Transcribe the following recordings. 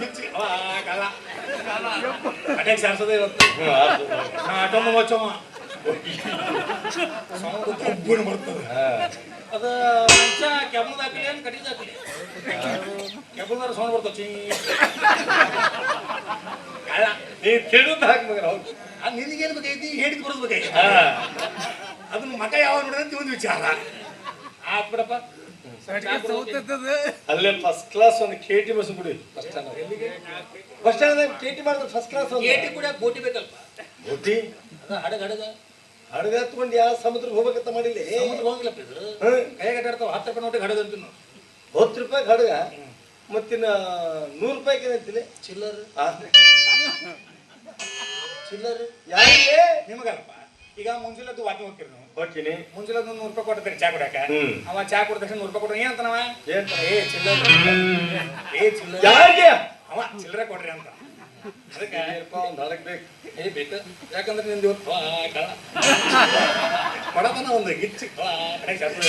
ಗಿಚ್ಚಿ ಕಾಲ ಅಟ್ಯಾಕ್ ಸಾರ್ಸೋದೇ ಇವತ್ತು ನಾ ಮಚ್ಚಮ್ಮ ಬರ್ತದೆ ಅದ ಮಂಚ ಕೆಬ್ಬದ ಹಾಕಲಿ ಏನು ಕಟ್ಟಿದ ಹಾಕಲಿ ಸೌಂಡ್ ಬರ್ತದೆ ಚೀ ಕಾಲ ನೀನು ತಿಳಿದು ಹಾಕಿ ಮಗನ ಹೌದು. ನಿನಗೇನು ಹೇಳಿದ್ ಕೊಡೋದು ಹಾ ಅದನ್ನ ಮಕ ಯಾವ ನೋಡಿದ್ರೆ ಒಂದು ವಿಚಾರ ಆತ್ ಬಿಡಪ್ಪ ಅಲ್ಲೇ ಫಸ್ಟ್ ಕ್ಲಾಸ್ ಒಂದು ಕೆ ಟಿ ಬಸ್ ಬಿಡಿ. First first stand K T ಮಾಡಿದ್ರೆ ಫಸ್ಟ್ ಕ್ಲಾಸ್ ಒಂದು. ಏಟಿ ಕೂಡ ಬೋಟಿ ಬೇಕಲ್ಪ ಗೋಟಿ ಅದ ಹಡಗ ಹಡಗ. ಹಡಗ ಹತ್ಕೊಂಡು ಯಾವ ಸಮುದ್ರಕ್ಕೆ ಹೋಗ್ಬೇಕಂತ ಮಾಡಿಲ್ಲ. ಸಮುದ್ರ ಹೋಗಿಲ್ಲಪ್ಪ ಇದು. ಹ್ಮ್. ಕೈ ಕಟ್ಟಾಡ್ತಾವ ಹತ್ತು ರೂಪಾಯಿ ನೋಟಿಗೆ ಹಡಗ ಅಂತೀನಿ ನಾವು ಹತ್ತು ರೂಪಾಯಿ ಹಡಗ ಮತ್ತಿನ್ನ ನೂರು ರೂಪಾಯಿಗೆ ಏನಂತೀನಿ ಚಿಲ್ಲರ್. ಚಿಲ್ಲರ್. ಯಾರಿಗೆ? ನಿಮಗಲ್ಲಪ್ಪ. ಈಗ ಮುಂಜಾನೆ ವಾಕಿಂಗ್ ಹೋಗ್ತೀರಿ ನಾವು? ಹೋಗ್ತೀನಿ. ಮುಂಜಾನೆ ಒಂದು ನೂರು ರೂಪಾಯಿ ಕೊಡ್ತೀರಿ ಚಾ ಕುಡಿಯಾಕ? ಹ್ಮ್. ಅವ ಚಾ ಕುಡಿದ ತಕ್ಷಣ ನೂರು ರೂಪಾಯಿ ಕೊಡ್ರಿ ಏನಂತನವ ಏನ್? ಏ ಚಿಲ್ಲರ್ ಏ ಚಿಲ್ಲರ್. ಯಾರಿಗೆ? ಅವ ಚಿಲ್ಲರೆ ಕೊಡ್ರಿ ಅಂತ. ಅದಕ್ಕೆ ಒಂದು ಹಡಗ್ ಬೇಕು. ಏ ಬೇಕು. ಯಾಕಂದ್ರೆ ನಿಂದು ಇವತ್ತು ವಾ. ಕೊಡತನ ಒಂದು ಗಿಚ್ಚಿ. ವಾ, ಕಡೆಗೆ ಶಾಸ್ತ್ರ.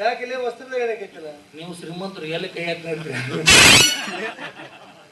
ಯಾಕಿಲ್ಲ ವಸ್ತ್ರದ ಹೇಳಕೈತಿಲ್ಲ ನೀವು ಶ್ರೀಮಂತರು ಎಲ್ಲಿ ಕೈ ಹಾಕ್ತಾ ನೋಡ್ತೀರಿ?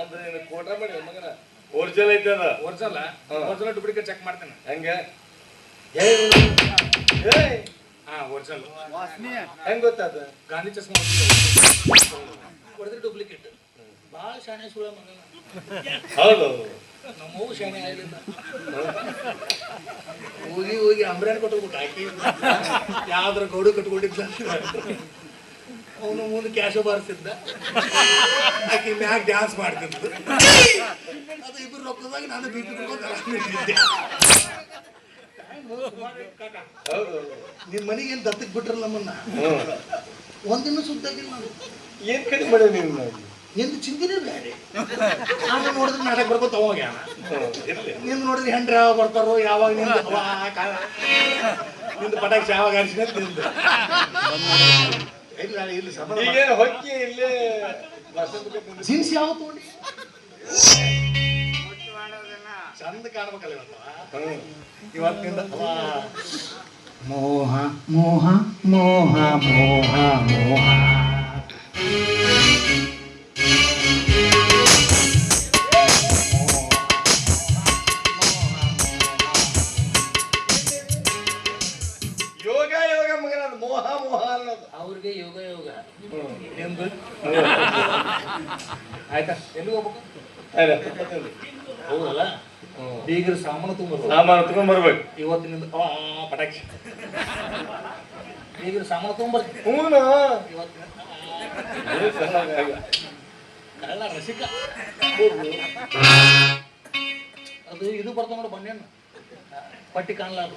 ಅಂದ್ರೆ ನೀನು ಕೋಟ ಮಾಡಿ ಮಗನ. ಒರಿಜಿನಲ್ ಐತೆ ಅದ ಒರಿಜಿನಲ್. ಒರಿಜಿನಲ್ ಡೂಪ್ಲಿಕೇಟ್ ಚೆಕ್ ಮಾಡ್ತೇನೆ ಹೆಂಗೆ ಹಾ ಒರಿಜಿನಲ್ ಹೆಂಗ್ ಗೊತ್ತಾದ ಗಾಂಧಿ ಚಸ್ಮಾ ಹೊಡೆದ್ರೆ ಡೂಪ್ಲಿಕೇಟ್ ಭಾಳ ಶಾಣೆ ಸುಳ ಮಗನ ಹೌದು ನಮ್ಮವು ಶಾಣೆ ಆಗಿಲ್ಲ ಹೋಗಿ ಹೋಗಿ ಅಂಬ್ರಾಣಿ ಕೊಟ್ಟು ಹಾಕಿ ಗೌಡ ಗೌಡು ಕಟ್ಕೊಂಡಿದ್ದ ಅವನು ಮುಂದೆ ಕ್ಯಾಶೋ ಬಾರಿಸಿದ್ದ. ಆಕೆ ಮ್ಯಾಗ ಡ್ಯಾನ್ಸ್ ಮಾಡ್ತಿದ್ದು? ಅದು ಇಬ್ಬರು ರೊಕ್ಕದಾಗ ನಾನು ಬಿಟ್ಟು ನಿಂತಿದ್ದೆ ನಿಮ್ಮ ಮನೆಗೆ ಏನು ದತ್ತಕ್ಕೆ ಬಿಟ್ರಲ್ಲ ನಮ್ಮನ್ನ. ಒಂದಿನ ಸುದ್ದಾಗಿಲ್ಲ ನಾನು ಏನ್ ಕಡಿಮೆ ಮಾಡಿ ನೀನು ಎಂದು ಚಿಂತೆನೇ ಬೇರೆ. ನಾನು ನೋಡಿದ್ರೆ ನಾಟಕ ಬರ್ಕೋತ ತಗೋಗ ನಿಮ್ ನಿಂದು ನೋಡಿದ್ರೆ ಹೆಂಡ್ರ ಯಾವಾಗ ಬರ್ತಾರೋ ಯಾವಾಗ ನಿಂದು ಕಾಲ. ನಿಂದು ಪಟಾಕ್ಷಿ ಯಾವಾಗ ಹರಿಸಿನ ನಿಂದು. ಇಲ್ಲ ಇಲ್ಲಿ ಸಂಬಂಧ ಈಗೇನು ಹೊಕ್ಕಿ ಇಲ್ಲೇ ಜೀನ್ಸ್ ಯಾವ ತಗೊಂಡಿ? ಚಂದ ಕಾಣಬೇಕಲ್ಲ ಇವತ್ತು. ಅವಾ ಮೋಹ ಮೋಹ ಮೋಹ ಮೋಹ ಮೋಹ. ಆಯ್ತಾ? ಎಲ್ಲಿ ಹೋಗ್ಬೇಕು. ಹೌದಲ್ಲ ಬೀಗರ ಸಾಮಾನು ತುಂಬ ಸಾಮಾನು ತಗೊಂಡ್ ಬರ್ಬೇಕು ಇವತ್ತಿನಿಂದ ಪಟಾಕ್ಷಿ ಬೀಗರ ಸಾಮಾನು ಇದು ಕಳ್ಳ ರಸಿಕ. ಅದು ಇದು ಬರ್ತಾವ ನೋಡು ಬನ್ನಿ ಪಟ್ಟಿ ಕಾಣಲಾರ್ದು.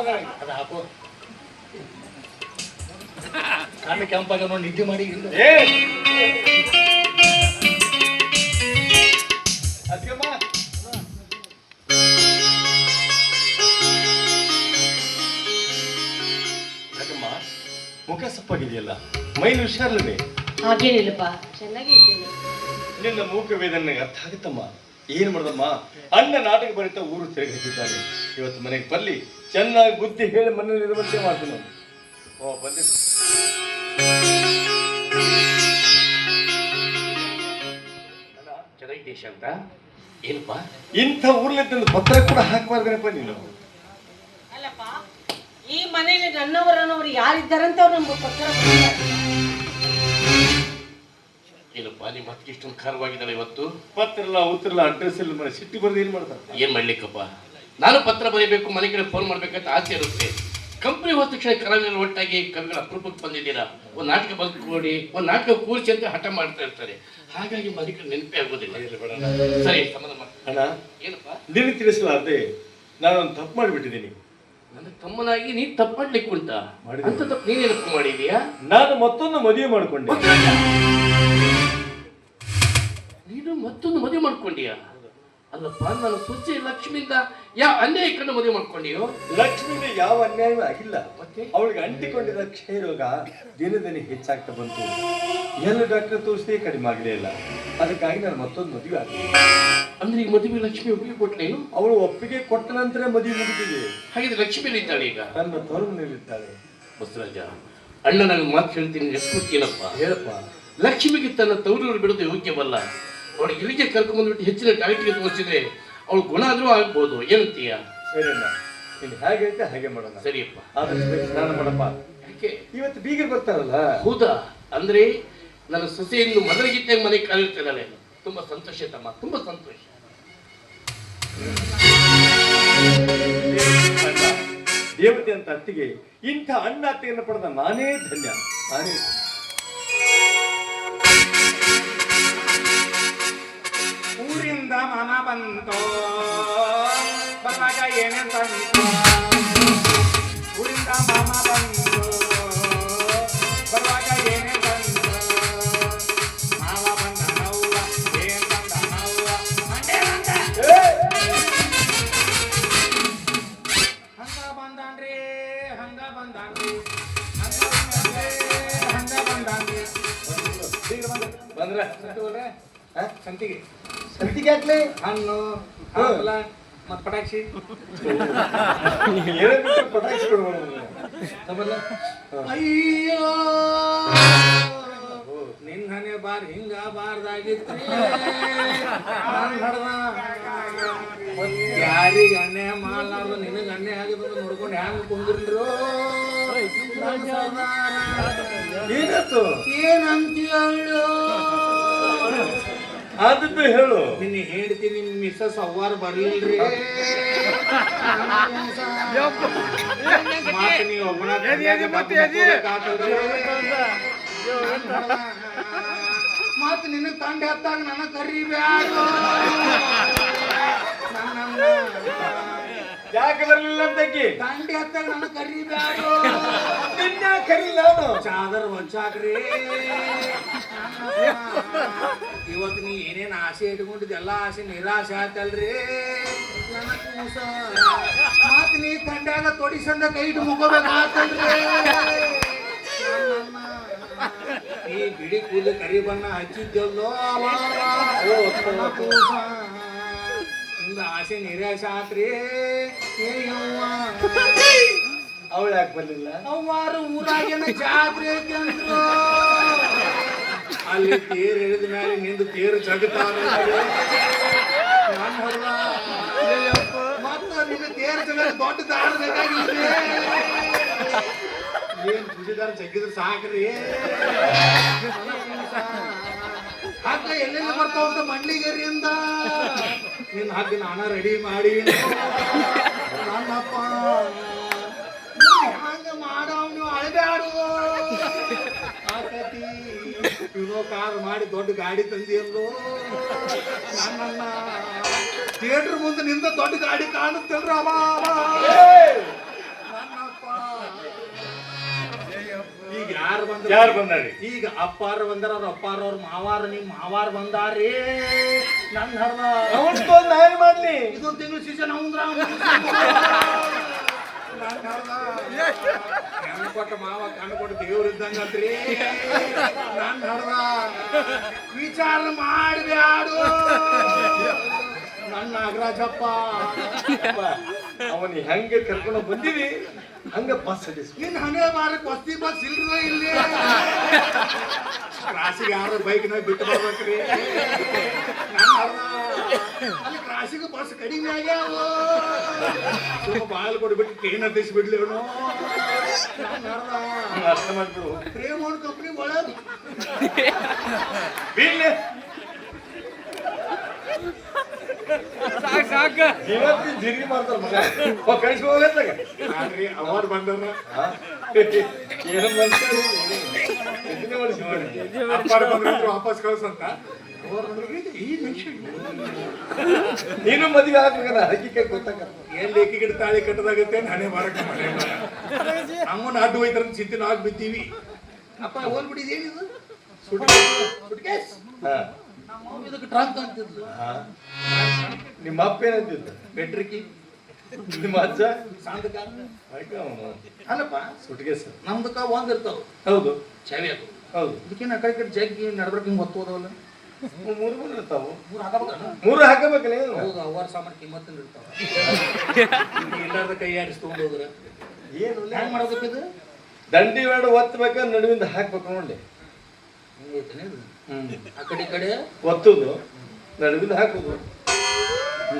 ಮಗನ ಅದು ಹಾಕು. ಕಣ್ಣು ಕೆಂಪಾಗ ನೋಡಿ ನಿದ್ದೆ ಮಾಡಿ ಮುಖ ಸಪ್ಪಾಗಿದೆಯಲ್ಲ? ಮೈಲಿ ಹುಷಾರಿಲ್ಲದೆ ಹಾಗೇನಿಲ್ಲಪ್ಪ ಚೆನ್ನಾಗಿದ್ದೇನೆ. ನಿನ್ನ ಮೂಕ ವೇದನೆ ಅರ್ಥ ಆಗುತ್ತಮ್ಮ. ಏನ್ ಮಾಡ್ದಮ್ಮ? ಅನ್ನ ನಾಟಕ ಬರೀತಾ ಊರು ತಿರುಗಿಸಿದ್ದಾನೆ ಇವತ್ತು ಮನೆಗೆ ಬರ್ಲಿ ಚೆನ್ನಾಗಿ ಬುದ್ಧಿ ಹೇಳಿ ಮನೇಲಿ ಇರುವಂತೆ ಮಾಡ್ತೀನಿ. ನಾನು ಓ ಬಂದಿದ್ದು ಜಗದೀಶ್ ಅಂತ ಏನಪ್ಪ? ಇಂಥ ಊರ್ಲಿದ್ದ ಪತ್ರ ಕೂಡ ಹಾಕಬಾರ್ದ್ರಪ್ಪ ನೀನು. ಅಲ್ಲಪ್ಪ ಈ ಮನೇಲಿ ನನ್ನವರನ್ನವರು ಯಾರಿದ್ದಾರಂತ ಅವ್ರು ನಮ್ಗೆ ಪತ್ರ ಇಲ್ಲಪ್ಪ ಏನಪ್ಪ ನಿಮ್ಮ ಮತ್ತೆ ಇಷ್ಟೊಂದು ಖಾರವಾಗಿದ್ದಾಳೆ ಇವತ್ತು? ಪತ್ರ ಇಲ್ಲ ಉತ್ತರ ಇಲ್ಲ ಅಡ್ರೆಸ್ ಇಲ್ಲ ಮನೆ. ಸಿಟ್ಟಿ ಬರೆದು ಏನು ಮಾಡ್ತಾರೆ? ಏನು ಮಾಡ್ಲಿಕ್ಕಪ್ಪ? ನಾನು ಪತ್ರ ಬರೀಬೇಕು ಮನೆ ಕಡೆ ಫೋನ್ ಮಾಡ್ಬೇಕಂತ ಆಸೆ ಇರುತ್ತೆ. ಕಂಪ್ನಿ ಹೋದ ತಕ್ಷಣ ಕಲಾವಿದರು ಒಟ್ಟಾಗಿ ಕವಿಗಳ ಅಪರೂಪಕ್ಕೆ ಬಂದಿದ್ದೀರಾ? ಒಂದು ನಾಟಕ ಬಂದು ಕೂಡಿ ಒಂದು ನಾಟಕ ಕೂರಿಸಿ ಅಂತ ಹಠ ಮಾಡ್ತಾ ಇರ್ತಾರೆ. ಹಾಗಾಗಿ ಮಲಿಕ ನೆನಪೇ ಆಗೋದಿಲ್ಲ. ಸರಿ ಅಣ್ಣ ಏನಪ್ಪ? ನಿನ್ನ ತಿಳಿಸಲಾರ್ದೆ ನಾನೊಂದು ತಪ್ಪು ಮಾಡಿಬಿಟ್ಟಿದ್ದೀನಿ. ನನ್ನ ತಮ್ಮನಾಗಿ ನೀನು ತಪ್ಪು ಮಾಡ್ಲಿಕ್ಕೆ ಉಂಟ. ಅಂತ ತಪ್ಪು ನೀನೇನಪ್ಪ ಮಾಡಿದೀಯಾ ನಾನು ಮತ್ತೊಂದು ಮದುವೆ ಮಾಡಿಕೊಂಡೆ. ನೀನು ಮತ್ತೊಂದು ಮದುವೆ ಮಾಡ್ಕೊಂಡೀಯಾ? ಅಲ್ಲಪ್ಪ ನಾನು ಸೂಚಿ ಲಕ್ಷ್ಮಿಯಿಂದ ಯಾವ ಅನ್ಯಾಯ ಕಂಡು ಮದುವೆ ಮಾಡ್ಕೊಂಡಿಯೋ? ಲಕ್ಷ್ಮಿಗೆ ಯಾವ ಅನ್ಯಾಯವೂ ಆಗಿಲ್ಲ. ಮತ್ತೆ? ಅವಳಿಗೆ ಅಂಟಿಕೊಂಡಿದ್ದ ಕ್ಷಯ ರೋಗ ದಿನ ದಿನ ಹೆಚ್ಚಾಗ್ತಾ ಬಂತು. ಎಲ್ಲ ಡಾಕ್ಟರ್ ತೋರಿಸಿ ಕಡಿಮೆ ಆಗಲೇ ಇಲ್ಲ. ಅದಕ್ಕಾಗಿ ನಾನು ಮತ್ತೊಂದು ಮದುವೆ ಆಗಿದೆ ಅಂದ್ರೆ ಈ ಮದುವೆ ಲಕ್ಷ್ಮಿ ಒಪ್ಪಿಗೆ ಕೊಟ್ಲೇನು ಅವಳು ಒಪ್ಪಿಗೆ ಕೊಟ್ಟ ನಂತರ ಮದುವೆ ಮುಗಿದಿದೆ ಹಾಗಿದ್ರೆ ಲಕ್ಷ್ಮಿ ಇದ್ದಾಳೆ ಈಗ? ತನ್ನ ತರುಣದಲ್ಲಿದ್ದಾಳೆ ಬಸವರಾಜ ಅಣ್ಣ ನನಗೆ ಮಾತು ಹೇಳ್ತೀನಿ ಏನಪ್ಪ? ಹೇಳಪ್ಪ. ಲಕ್ಷ್ಮಿಗೆ ತನ್ನ ತವರೂರು ಬಿಡೋದು ಯೋಗ್ಯವಲ್ಲ. ಅವಳು ಇಲ್ಲಿಗೆ ಕರ್ಕೊಂಡ್ಬಂದ್ಬಿಟ್ಟು ಹೆಚ್ಚಿನ ಡಾಕ್ಟ್ರಿಗೆ ತೋರಿಸಿದ್ರೆ ಅವಳು ಗುಣ ಆದ್ರೂ ಆಗ್ಬೋದು ಏನಂತೀಯ? ಸರಿ ಅಣ್ಣ ನೀನು ಹೇಗೆ ಹೇಳ್ತೆ ಹಾಗೆ ಮಾಡೋಣ. ಸರಿಯಪ್ಪ. ಆದಷ್ಟು ಸ್ನಾನ ಮಾಡಪ್ಪ. ಯಾಕೆ? ಇವತ್ತು ಬೀಗ ಬರ್ತಾರಲ್ಲ? ಹೌದಾ? ಅಂದ್ರೆ ನನ್ನ ಸೊಸೆಯನ್ನು ಮೊದಲಿಗಿದ್ದ ಮನೆಗೆ ಕಳಿರ್ತಿದ್ದಾಳೆ ತುಂಬಾ ಸಂತೋಷ ತಮ್ಮ ತುಂಬಾ ಸಂತೋಷ. ದೇವತೆ ಅಂತ ಅತ್ತಿಗೆ ಇಂಥ ಅಣ್ಣ ಅತ್ತೆಯನ್ನು ಪಡೆದ ನಾನೇ ಧನ್ಯ. ನಾನೇ ಬಂತೋ? ಬಂದಾಗ ಏನೇನ್ ತಂತೋ? ಊರಿಂದ ಮಾಮ ಬಂತು? ಬರುವಾಗ ಮಾವ ಬಂದ ನವ್ವ ಏನ್ ನವ್ವ? ಮಂಡೆ ಬಂದ ಹಂಗ ಬಂದಾನ್ರಿ ಹಂಗ ಬಂದಾನ್ರಿ. ಹಂಗ ಬಂದಾನ್ರಿ ಹಂಗ ಬಂದಾನ್ರಿ. ಬಂದ್ರ. ಹ? ಸಂತಿಗೆ. ಸಂತಿಗೆ ಹಣ್ಣು ಹಾಲ ಮತ್ತೆ ಪಟಾಕ್ಷಿ. ಪಟಾಕ್ಷಿ. ಅಯ್ಯೋ ನಿನ್ನೆ ಬಾರ್ ಹಿಂಗ ಬಾರ್ದಾಗಿತ್ರಿ ಯಾರಿಗ ಅನ್ಯಾಯ ಮಾಡಲಾರ್ದು ನಿನಗ ಅನ್ಯಾಯ ಆಗಿದ್ದು ನೋಡ್ಕೊಂಡು ಹ್ಯಾಂಗ ಕುಂದ್ರಿಲ್ರು? ಏನಂತೀಯಳು ಆದದ್ದು ಹೇಳು. ನಿನ್ನ ಹೇಳ್ತೀನಿ ನಿಮ್ ಮಿಸ್ಸಸ್ ಅವ್ವಾರ ಬರ್ಲಿಲ್ರಿ. ಮಾತು ನೀವು ಒಬ್ಬನ ಮತ್ ನಿನ್ನ ತಂಡ ಹತ್ತಾಗ ನನ್ನ ಕರಿಬ್ಯಾಡ ಯಾಕೆ ಬರ್ಲಿಲ್ಲ ಅಂತಕ್ಕಿ ತಂಡಿ ಹತ್ತಾಗ ನನ್ನ ಕರಿಬ್ಯಾಡ ನಿನ್ನ ಕರೀಲ ನಾನು. ಚಾದರ್ ಹೊಂಚಾಕ್ರಿ ಇವತ್ತು ನೀ ಏನೇನು ಆಸೆ ಇಟ್ಕೊಂಡಿದ್ದ ಎಲ್ಲ ಆಸೆ ನಿರಾಸೆ ಆತಲ್ರಿ ನನ್ನ ಕೂಸ ಮತ್ ನೀ ತಂಡ್ಯಾಗ ತೊಡಿಸಂದ ಕೈ ಇಟ್ಟು ಮುಗೋಬೇಕಾತಲ್ರಿ ಈ ಬಿಡಿ ಕೂದಲು ಕರಿ ಬಣ್ಣ ಹಚ್ಚಿದ್ದಲ್ಲೋ ಕೂಸ ನಿಂದ ಆಸೆ ನಿರಾಶ ಆತ್ರಿ ಅವಳು ಯಾಕೆ ಬರ್ಲಿಲ್ಲ? ಅವ್ವಾರು ಊರಾಗಿನ ಜಾತ್ರೆ ಅಂದ್ರು ಅಲ್ಲಿ ತೇರು ಇಳಿದ ಮೇಲೆ ನಿಂದು ತೇರು ಜಗತಾರ ಮತ್ತು ನಿನ್ನ ತೇರು ದೊಡ್ಡ ದಾಡ ಬೇಕಾಗಿಲ್ರಿ ಏನ್ ಕುದಿದಾರ ಜಗ್ಗಿದ್ರೆ ಸಾಕ್ರಿ. ಹಗ್ಗ ಎಲ್ಲೆಲ್ಲಿ ಬರ್ತಾವಂತ ಮಂಡ್ಲಿಗರಿಯಿಂದ ನಿನ್ನ ಹಾಕಿ ನಾನ ರೆಡಿ ಮಾಡಿ? ನನ್ನಪ್ಪ. ಹಂಗ ಮಾಡವ್ ನೀವು ಅಳಬ್ಯಾಡು. ಆಕತಿ ಇವನೋ ಕಾರ್ ಮಾಡಿ ದೊಡ್ಡ ಗಾಡಿ ತಂದಿಯಲ್ಲೋ ನನ್ನನ್ನ ಥಿಯೇಟರ್ ಮುಂದೆ ನಿಂದ ದೊಡ್ಡ ಗಾಡಿ ಕಾಣುತ್ತಲ್ರ. ನನ್ನಪ್ಪ. ಈಗ ಯಾರು ಬಂದ್ರ? ಯಾರು ಬಂದಾರಿ? ಈಗ ಅಪ್ಪಾರು ಬಂದಾರ ಅವ್ರ ಅಪ್ಪಾರ ಅವ್ರ ಮಾವಾರ ನಿಮ್ ಮಾವಾರ ಬಂದಾರೇ ನನ್ನ ಹರ್ದ ಮಾಡ್ಲಿ ಇದೊಂದು ತಿಂಗಳು ಸೀಸನ್ ಅವಂದ್ರ ಕಣ್ಣು ಕೊಟ್ಟ ಮಾವ ಕಣ್ಣು ಕೊಟ್ಟ ದೇವ್ರ ಇದ್ದಂಗತ್ರಿ ನಾನು ಹರ್ದ ವಿಚಾರ ಮಾಡ್ಬ್ಯಾಡು ನನ್ನ ನಾಗರಾಜಪ್ಪ. ಅವನು ಹೆಂಗ ಕರ್ಕೊಂಡು ಬಂದಿವಿ ಹಂಗೆ ಬಸ್ ಹಡಿಸ್ ನಿನ್ನ ಹಂಗೆ ಬಾರಕ್ ವಸ್ತಿ ಬಸ್ ಇಲ್ರ ಇಲ್ಲಿ. ಕ್ರಾಸಿಗೆ ಯಾರು ಬೈಕ್ನಾಗ ಬಿಟ್ಟು ಬರ್ಬೇಕ್ರಿ? ಅಲ್ಲಿ ಕ್ರಾಸಿಗೆ ಬಸ್ ಕಡಿಮೆ ಆಗ್ಯಾವ? ಬಾಯಲ್ ಬಾಲ್ ಕೊಡ್ಬಿಟ್ಟು ಟ್ರೈನ್ ಹತ್ತಿಸಿ ಬಿಡ್ಲಿ ಅವನು ಅರ್ಥ ಮಾಡ್ಬಿಡು ಪ್ರೇಮ್ ಕಂಪ್ನಿ ಒಳಗೆ. ಬೀಳ್ಲೆ ಇವತ್ತಿನ ಜಿರ್ಗಿ ಮಾಡ್ತಾರ ಮಗ. ಕಳಿಸಿ ಹೋಗತ್ತಾಗ ನಾನ್ರಿ ಅವಾರ್ಡ್ ಬಂದವ್ರ ಏನೋ ಮಾಡ್ತಾರೆ. ಇದನ್ನೇ ಮಾಡಿಸಿ ನೋಡಿ. ಅಪ್ಪಾರ ಬಂದ್ರೆ ವಾಪಸ್ ಕಳ್ಸಂತ ನೀನು ಮದುವೆ ಆಗ್ಬೇಕಲ್ಲ ಹಕ್ಕಿಕೆ ಗೊತ್ತಾಗ ಏನ್ ಲೇಖಿ ಗಿಡ ತಾಳಿ ಕಟ್ಟದಾಗತ್ತೆ ಹಣೆ ಮಾರಕ ಮನೆ ನಮ್ಮನ್ನ ಅಡ್ಡು ಹೋಯ್ತಾರ ಚಿಂತೆ ನಾಗ್ ಬಿದ್ದೀವಿ ಅಪ್ಪ ಹೋಗ್ಬಿಟ್ಟಿದ್ ಏನಿದು? ಸುಟ್ಕೇಸ್ ಇದಕ್ಕೆ ಟ್ರಂಕ್ ಅಂತಿದ್ಲು. ನಿಮ್ಮ ಅಪ್ಪ ಏನಂತಿದ್ದ ಬೆಟ್ರಿಕಿ? ನಿಮ್ಮ ಅಜ್ಜ? ಅಲ್ಲಪ್ಪ ಸುಟ್ಟಿಗೆ ಸರ್. ನಮ್ದಕ್ಕ ಒಂದ್ ಇರ್ತಾವ. ಹೌದು. ಚಾವಿ ಅದು. ಹೌದು. ಇದಕ್ಕೇನು ಆ ಕಡೆ ಜಗ್ಗಿ ನಡ್ಬರ್ಕ ಹಿಂಗೆ ಹೊತ್ತು ಹೋದವಲ್ಲ. ಮೂರು ಮೂರು ಇರ್ತಾವು. ಮೂರು ಹಾಕಬೇಕಲ್ಲ? ಮೂರು ಹಾಕಬೇಕಲ್ಲ ಏನು? ಹೌದು ಅವರ ಸಾಮಾನು ಕಿಮ್ಮತ್ತಿನ ಇರ್ತಾವ. ಎಲ್ಲಾರ್ದ ಕೈ ಆಡಿಸ್ಕೊಂಡು ಹೋದ್ರೆ. ಏನು ಹೆಂಗ್ ಮಾಡ್ಬೇಕು ಇದು? ದಂಡಿ ಬೇಡ ಒತ್ತಬೇಕ ನಡುವಿಂದ ಹಾಕ್ಬೇಕು ನೋಡಿ ಆ ಕಡೆ ಕಡೆ. ಒತ್ತುದು ನಡುವಿಂದ ಹಾಕುದು.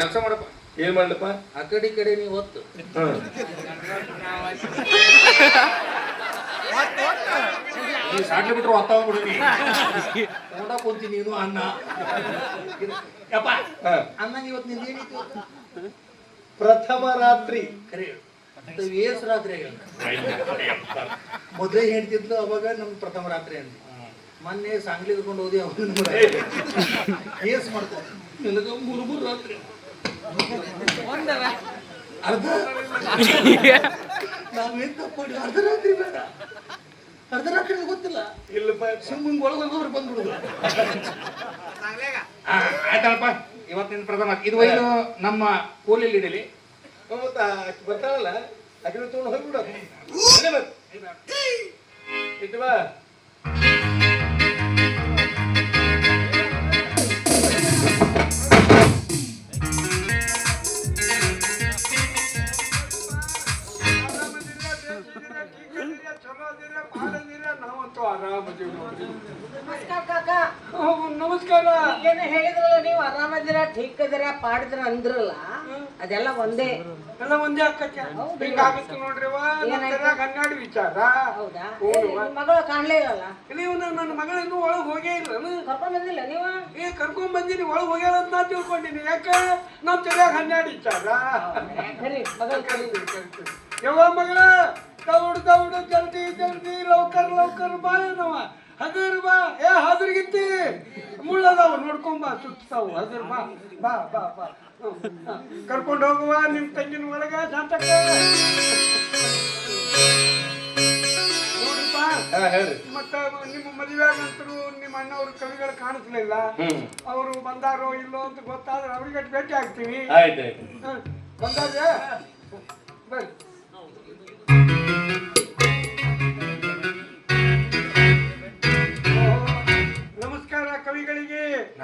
ಕೆಲಸ ಮಾಡಪ್ಪ. ಏನ್ ಮಾಡ್ಲಪ್ಪ? ಆ ಕಡೆ ಈ ಕಡೆ ನೀವು ಒತ್ತು. ನೀವು ಸಾಟ್ಲಿ ಬಿಟ್ರು ಒತ್ತಾವ ಬಿಡ್ರಿ ನೋಡ ಕುಂತೀನಿ ನೀನು ಅನ್ನ. ಯಪ್ಪ ಅನ್ನ ಅನ್ನಂಗೆ ಇವತ್ತು ನಿಂದ ಏನಿತ್ತು? ಪ್ರಥಮ ರಾತ್ರಿ. ಕರೆ ಏಸ್ ರಾತ್ರಿ ಮೊದಲೇ ಹೇಳ್ತಿದ್ಲು ಅವಾಗ ನಮ್ ಪ್ರಥಮ ರಾತ್ರಿ ಅಂದ್ರೆ ಮೊನ್ನೆ ಸಾಂಗ್ಲಿ ಕರ್ಕೊಂಡು ಹೋದಿ ಅವನು ಏಸ್ ಮಾಡ್ತಾರೆ ನಿನಗ ಮೂರು ಮೂರು ರಾತ್ರಿ. ಅರ್ಧ? ನಾವೇನ್ ತಪ್ಪಾಡಿ ಅರ್ಧ ರಾತ್ರಿ ಬೇಡ. ಅರ್ಧ ರಾತ್ರಿ ಗೊತ್ತಿಲ್ಲ. ಇಲ್ಲಪ್ಪ. ಸುಮ್ಮನೆ ಒಳಗೆ ಹೋಗೋರು ಬಂದ್ಬಿಡುದು. ಆ, ಆಯ್ತಳಪ್ಪ ಇವತ್ತಿನ ಪ್ರಥಮ. ಇದು ಒಯ್ದು ನಮ್ಮ ಕೋಲಿಯಲ್ಲಿ ಇಡಲಿ. ಬರ್ತಾಳಲ್ಲ? ಆಕೆ ತಗೊಂಡು ಹೋಗ್ಬಿಡು. ಇಟ್ಟು ಠೀಕ್ ಪಾಡಿದ್ರ ಅಂದ್ರಲ್ಲ ಅದೆಲ್ಲ ಒಂದೇ. ಎಲ್ಲ ಒಂದೇ ಅಕ್ಕಕ್ಕೆ ಹಿಂಗಾಗುತ್ತೆ ನೋಡ್ರಿ ಅವ್ವ, ಕನ್ನಡ ವಿಚಾರ. ಹೌದಾ? ಮಗಳು ಕಾಣ್ಲೇ ಇಲ್ಲಲ್ಲ ನೀವು ನನ್ನ ಮಗಳಿನ್ನೂ ಒಳಗೆ ಹೋಗೇ ಇಲ್ಲ. ಕರ್ಕೊಂಡ್ ಬಂದಿಲ್ಲ ನೀವ? ಏ ಕರ್ಕೊಂಡ್ ಬಂದಿನಿ ಒಳಗೆ ಹೋಗ್ಯಾಳ ಅಂತ ನಾ ತಿಳ್ಕೊಂಡಿನಿ. ಯಾಕ? ನಮ್ ತಲೆಯಾಗ ಹನ್ನೆರಡು ವಿಚಾರ. ಯಾವ ಮಗಳು ದೌಡ್ ದೌಡ್ ಜಲ್ದಿ ಜಲ್ದಿ ಲೌಕರ್ ಲೌಕರ್ ಬಾ ಏನವ? ಹದಿರ್ ಬಾ ಏ ಹದಿರ್ಗಿತ್ತಿ ಮುಳ್ಳದಾವ ನೋಡ್ಕೊಂಬಾ ಸುತ್ತಾವು. ಹದಿರ್ ಬಾ ಬಾ ಬಾ ಬಾ. ಕರ್ಕೊಂಡು ಹೋಗುವ ನಿಮ್ ತಂಗಿನ ಒಳಗ ಶಾಂತಕ್ಕ ಮತ್ತ ನಿಮ್ಮ ಮದುವೆ ಆಗಂತರು ನಿಮ್ಮ ಅಣ್ಣವ್ರ ಕವಿಗಳು ಕಾಣಿಸ್ಲಿಲ್ಲ. ಅವರು ಬಂದಾರೋ ಇಲ್ಲೋ ಅಂತ ಗೊತ್ತಾದ್ರೆ ಅವ್ರಿಗೆ ಭೇಟಿ ಆಗ್ತೀವಿ. ಬಂದಾಗ ಬರ್ರಿ thank you